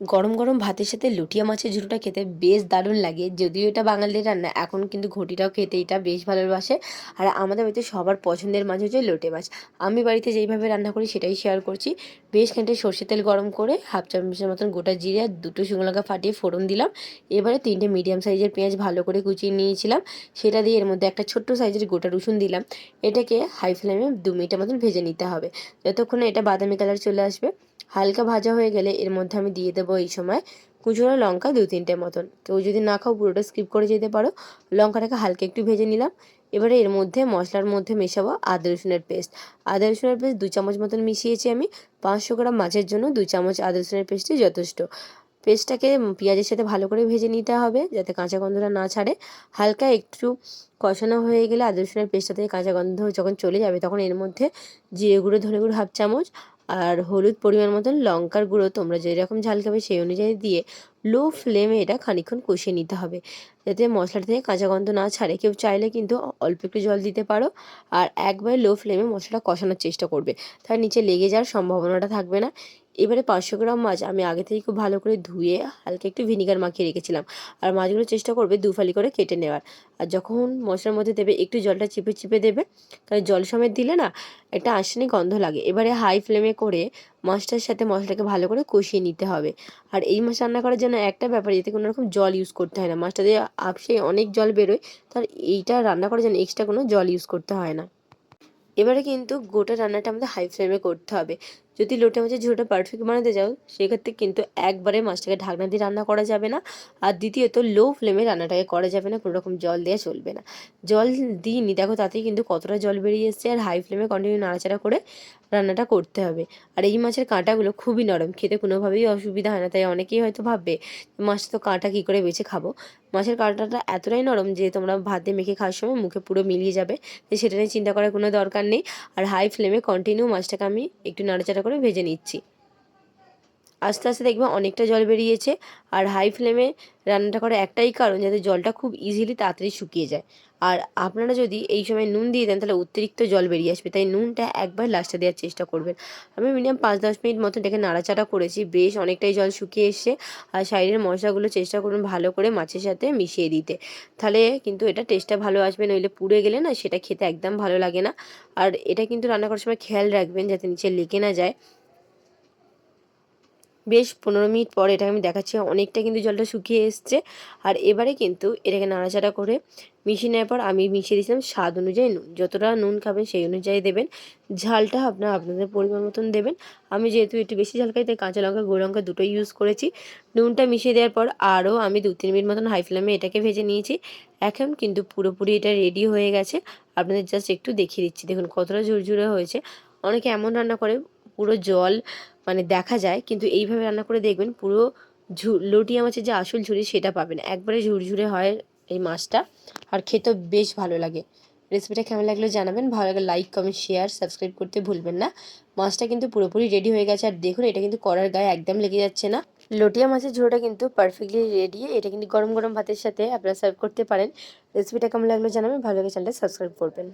গরম গরম ভাতের সাথে লুটিয়া মাছের ঝুড়োটা খেতে বেশ দারুণ লাগে। যদিও এটা বাঙালির রান্না, এখন কিন্তু ঘটিটাও খেতে এটা বেশ ভালোবাসে। আর আমাদের বাড়িতে সবার পছন্দের মাছ হচ্ছে লোটে মাছ। আমি বাড়িতে যেইভাবে রান্না করি সেটাই শেয়ার করছি। বেশ খানিকটা সর্ষে তেল গরম করে হাফ চামচের মতন গোটা জিরে আর দুটো শুকনো লঙ্কা ফাটিয়ে ফোড়ন দিলাম। এবারে তিনটে মিডিয়াম সাইজের পেঁয়াজ ভালো করে কুচিয়ে নিয়েছিলাম। সেটা দিয়ে এর মধ্যে একটা ছোট্ট সাইজের গোটা রসুন দিলাম। এটাকে হাই ফ্লেমে দু মিনিটের মতন ভেজে নিতে হবে। যতক্ষণ এটা বাদামি কালার চলে আসবে হালকা ভাজা হয়ে গেলে এর মধ্যে আমি দিয়ে দেবো এই সময় কুচুনো লঙ্কা দু তিনটে মতন। কেউ যদি না খাও পুরোটা স্কিপ করে যেতে পারো। লঙ্কাটাকে হালকা একটু ভেজে নিলাম। এবারে এর মধ্যে মশলার মধ্যে মেশাবো আদা রসুনের পেস্ট আদা রসুনের পেস্ট দু চামচ মতন মিশিয়েছি আমি। পাঁচশো গ্রাম মাছের জন্য দু চামচ আদা রসুনের পেস্টই যথেষ্ট। পেস্টটাকে পেঁয়াজের সাথে ভালো করে ভেজে নিতে হবে যাতে কাঁচা গন্ধটা না ছাড়ে। হালকা একটু কষানো হয়ে গেলে আদা রসুনের পেস্টটা থেকে কাঁচা গন্ধ যখন চলে যাবে তখন এর মধ্যে জিরে গুঁড়ো, ধনে গুঁড়ো হাফ চামচ আর হলুদ পরিমাণ মতন লঙ্কার গুঁড়ো তোমরা যেরকম ঝাল খাবে সেই অনুযায়ী দিয়ে লো ফ্লেমে এটা খানিক্ষণ কষিয়ে নিতে হবে। যাতে মশলাটা থেকে কাঁচা গন্ধ না ছাড়ে। কেউ চাইলে কিন্তু অল্প একটু জল দিতে পারো। আর একবার লো ফ্লেমে মশলাটা কষানোর চেষ্টা করবে। তার নিচে লেগে যাওয়ার সম্ভাবনাটা থাকবে না। এবারে পাঁচশো গ্রাম মাছ আমি আগে থেকে খুব ভালো করে ধুয়ে হালকা একটু ভিনিগার মাখিয়ে রেখেছিলাম। আর মাছগুলো চেষ্টা করবে দু ফালি করে কেটে নেওয়ার। আর যখন মশলার মধ্যে দেবে, একটু জলটা চিপে চিপে দেবে, কারণ জল সমেত দিলে না একটা আঁশনি গন্ধ লাগে। এবারে হাই ফ্লেমে করে মাছটার সাথে মশলাটাকে ভালো করে কষিয়ে নিতে হবে। আর এই মাছ রান্না করার জন্য একটা ব্যাপার, এতে কোনো রকম জল ইউজ করতে হয় না। মাছটা দিয়ে আপসে অনেক জল বেরোয় তার এইটা রান্না করার জন্য এক্সট্রা কোনো জল ইউজ করতে হয় না। এবারে কিন্তু গোটা রান্নাটা আমাদের হাই ফ্লেমে করতে হবে। যদি লোটে মাছের ঝোলটা পারফেক্ট বানাতে যাও সেক্ষেত্রে কিন্তু একবারে মাছটাকে ঢাকনা দিয়ে রান্না করা যাবে না। আর দ্বিতীয়ত লো ফ্লেমে রান্নাটাকে করা যাবে না কোনো রকম জল দেওয়া চলবে না। জল দিইনি, দেখো তাতেই কিন্তু কতটা জল বেরিয়ে এসছে আর হাই ফ্লেমে কন্টিনিউ নাড়াচাড়া করে রান্নাটা করতে হবে। আর এই মাছের কাঁটাগুলো খুবই নরম, খেতে কোনোভাবেই অসুবিধা হয় না, তাই অনেকেই হয়তো ভাববে মাছটা তো কাঁটা কী করে বেছে খাব? মাছের কাঁটাটা এতটাই নরম যে তোমরা ভাতে মেখে খাওয়ার সময় মুখে পুরো মিলিয়ে যাবে সেটা নিয়ে চিন্তা করার কোনো দরকার নেই। আর হাই ফ্লেমে কন্টিনিউ মাছটাকে আমি একটু নাড়াচাড়া করে ভেজে নিচ্ছি। আস্তে আস্তে দেখবে অনেকটা জল বেরিয়েছে আর হাই ফ্লেমে রান্নাটা করার একটাই কারণ যাতে জলটা খুব ইজিলি তাড়াতাড়ি শুকিয়ে যায়। আর আপনারা যদি এই সময় নুন দিয়ে দেন, তাহলে অতিরিক্ত জল বেরিয়ে আসবে। তাই নুনটা একবার লাস্টে দেওয়ার চেষ্টা করবেন। আমি মিনিমাম পাঁচ দশ মিনিট মতো এটাকে নাড়াচাড়া করেছি। বেশ অনেকটাই জল শুকিয়ে এসছে। আর সাইডের মশলাগুলো চেষ্টা করুন ভালো করে মাছের সাথে মিশিয়ে দিতে। তাহলে কিন্তু এটা টেস্টটা ভালো আসবে, নইলে পুড়ে গেলে না সেটা খেতে একদম ভালো লাগে না। আর এটা কিন্তু রান্না করার সময় খেয়াল রাখবেন, যাতে নিচে লেগে না যায়। বেশ পনেরো মিনিট পর এটা আমি দেখাচ্ছি, অনেকটা কিন্তু জলটা শুকিয়ে এসছে। আর এবারে কিন্তু এটাকে নাড়াচাড়া করে মিশিয়ে নেওয়ার পর আমি মিশিয়ে দিয়েছিলাম স্বাদ অনুযায়ী নুন। যতটা নুন খাবেন সেই অনুযায়ী দেবেন। ঝালটা আপনার আপনাদের পরিমাণ মতন দেবেন। আমি যেহেতু একটু বেশি ঝাল খাই, তাই কাঁচা লঙ্কা, গুঁড়ো লঙ্কা দুটোই ইউজ করেছি। নুনটা মিশিয়ে দেওয়ার পর আরও আমি দু তিন মিনিট মতন হাই ফ্লেমে এটাকে ভেজে নিয়েছি। এখন কিন্তু পুরোপুরি এটা রেডি হয়ে গেছে। আপনাদের জাস্ট একটু দেখিয়ে দিচ্ছি। দেখুন কতটা ঝুরঝুরে হয়েছে। অনেকে এমন রান্না করে, পুরো জল মানে দেখা যায়, কিন্তু এইভাবে রান্না করে দেখবেন পুরো ঝু লটিয়া মাছের যে আসল ঝুড়ি সেটা পাবেন। একবারে ঝুরঝুরে হয় এই মাছটা। আর খেতেও বেশ ভালো লাগে। রেসিপিটা কেমন লাগল জানাবেন। ভালো লাগে লাইক কমেন্ট শেয়ার সাবস্ক্রাইব করতে ভুলবেন না। মাছটা কিন্তু পুরোপুরি রেডি হয়ে গেছে। আর দেখুন, এটা কিন্তু করার গায়ে একদম লেগে যাচ্ছে না। লটিয়া মাছের ঝোলটা কিন্তু পারফেক্টলি রেডি এটা কিন্তু গরম গরম ভাতের সাথে আপনারা সার্ভ করতে পারেন। রেসিপিটা কেমন লাগল জানাবেন। ভালো লাগে চ্যানেলটা সাবস্ক্রাইব করবেন।